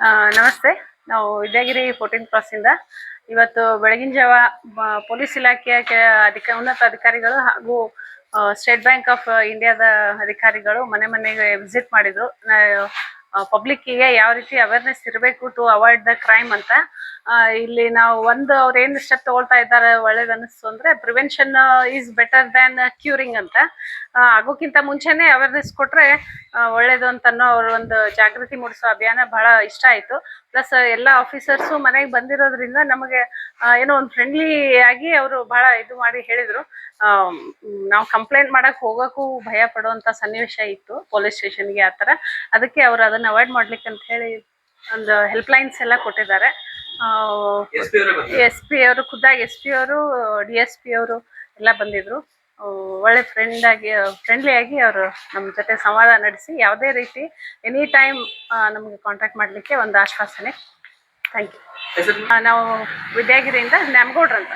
ನಮಸ್ತೆ. ನಾವು ವಿದ್ಯಾಗಿರಿ ಫೋರ್ಟೀನ್ ಇಂದ. ಇವತ್ತು ಬೆಳಗಿನ ಜಾವ ಪೊಲೀಸ್ ಇಲಾಖೆಯ ಅಧಿಕ, ಉನ್ನತ ಅಧಿಕಾರಿಗಳು ಹಾಗೂ ಸ್ಟೇಟ್ ಬ್ಯಾಂಕ್ ಆಫ್ ಇಂಡಿಯಾದ ಅಧಿಕಾರಿಗಳು ಮನೆ ಮನೆಗೆ ವಿಸಿಟ್ ಮಾಡಿದ್ರು. ಪಬ್ಲಿಕ್ಕಿಗೆ ಯಾವ ರೀತಿ ಅವೇರ್ನೆಸ್ ಇರಬೇಕು ಟು ಅವಾಯ್ಡ್ ದ ಕ್ರೈಮ್ ಅಂತ ಇಲ್ಲಿ ನಾವು ಒಂದು ಅವ್ರು ಏನು ಸ್ಟೆಪ್ ತಗೊಳ್ತಾ ಇದ್ದಾರೆ ಒಳ್ಳೇದು ಅನಿಸ್ತು ಅಂದ್ರೆ prevention is better than curing ಅಂತ. ಆಗೋಕ್ಕಿಂತ ಮುಂಚೆನೆ ಅವೇರ್ನೆಸ್ ಕೊಟ್ರೆ ಒಳ್ಳೇದು ಅಂತ ಅನ್ನೋ ಅವ್ರ ಒಂದು ಜಾಗೃತಿ ಮೂಡಿಸೋ ಅಭಿಯಾನ ಬಹಳ ಇಷ್ಟ ಆಯ್ತು. ಪ್ಲಸ್ ಎಲ್ಲ ಆಫೀಸರ್ಸು ಮನೆಗೆ ಬಂದಿರೋದ್ರಿಂದ ನಮಗೆ ಏನೋ ಒಂದು ಫ್ರೆಂಡ್ಲಿ ಆಗಿ ಅವರು ಬಹಳ ಇದು ಮಾಡಿ ಹೇಳಿದ್ರು. ನಾವು ಕಂಪ್ಲೇಂಟ್ ಮಾಡಕ್ ಹೋಗೋಕ್ಕೂ ಭಯ ಪಡುವಂತ ಸನ್ನಿವೇಶ ಇತ್ತು ಪೊಲೀಸ್ ಸ್ಟೇಷನ್ಗೆ ಆ ಥರ. ಅದಕ್ಕೆ ಅವರು ಅದನ್ನ ಅವಾಯ್ಡ್ ಮಾಡ್ಲಿಕ್ಕೆ ಅಂತ ಹೇಳಿ ಒಂದು ಹೆಲ್ಪ್ ಲೈನ್ಸ್ ಎಲ್ಲ ಕೊಟ್ಟಿದ್ದಾರೆ. ಎಸ್ ಪಿ ಅವರೇ ಖುದ್ದಾಗಿ ಎಸ್ ಪಿ ಅವರು ಡಿ ಎಸ್ ಪಿ ಅವರು ಎಲ್ಲ ಬಂದಿದ್ರು. ಒಳ್ಳೆ ಫ್ರೆಂಡ್ ಆಗಿ ಫ್ರೆಂಡ್ಲಿ ಆಗಿ ಅವರು ನಮ್ಮ ಜೊತೆ ಸಂವಾದ ನಡೆಸಿ ಯಾವುದೇ ರೀತಿ ಎನಿ ಟೈಮ್ ನಮಗೆ ಕಾಂಟ್ಯಾಕ್ಟ್ ಮಾಡಲಿಕ್ಕೆ ಒಂದು ಆಶ್ವಾಸನೆ. ಥ್ಯಾಂಕ್ ಯು ನಾವು ವಿದ್ಯಾಗಿರಿಯಿಂದ ನ್ಯಾಮಗೌಡ್ರು ಅಂತ.